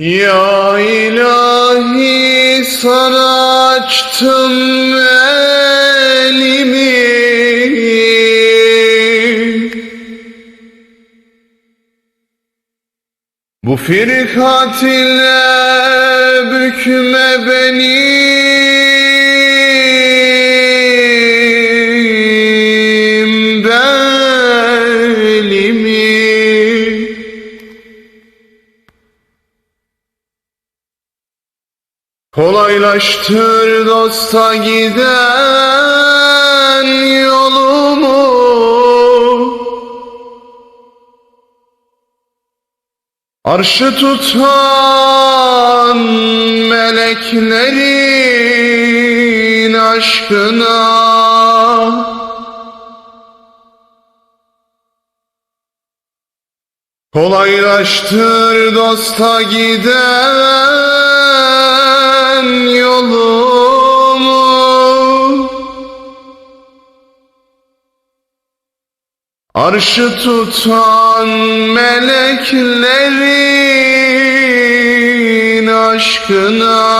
Ya ilahi sana elimi. Bu firkat ile Kolaylaştır dosta giden yolumu. Arşı tutan meleklerin aşkına. Kolaylaştır dosta giden Arşı tutan meleklerin aşkına